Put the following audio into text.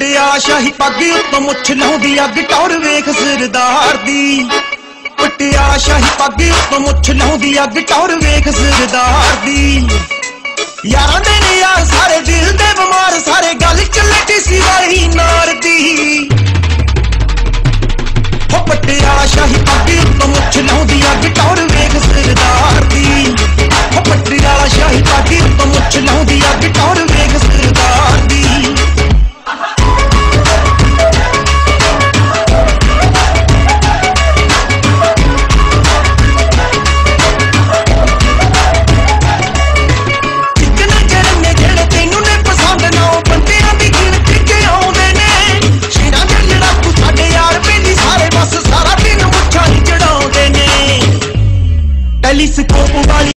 ਪਟਿਆ ਸ਼ਾਹੀ ਪੱਗ ਉੱਤੋਂ ਮੁੱਛ ਲਾਉਂਦੀ, ਅੱਗ ਟੌਰ ਵੇਖ ਸਰਦਾਰ ਦੀ। ਪਟਿਆ ਸ਼ਾਹੀ ਪੱਗ ਉੱਤੋਂ ਮੁੱਛ ਲਾਉਂਦੀ, ਅੱਗ ਟੌਰ ਵੇਖ ਸਰਦਾਰ ਦੀ। ਯਾਰਾਂ ਦੇ ਨੇ ਯਾਰ ਸਾਰੇ ਦਿਲ ਦੇ ਬਿਮਾਰ, ਸਾਰੇ ਗੱਲ ਚੱਲੇ ਟੀਸੀ ਵਾਲੀ ਨਾਰ ਦੀ। ਪਟਿਆ ਸ਼ਾਹੀ ਪੱਗ ਉੱਤੋਂ ਮੁੱਛ ਲਾਉਂਦੀ, ਅੱਗ ਟੌਰ ਵੇਖ ਸਰਦਾਰ ਦੀ। ਹੋ ਪਟਿਆ ਸ਼ਾਹੀ ਪੱਗ ਉੱਤੋਂ ਮੁੱਛ ਲਾਉਂਦੀ, ਅੱਗ velhice como vale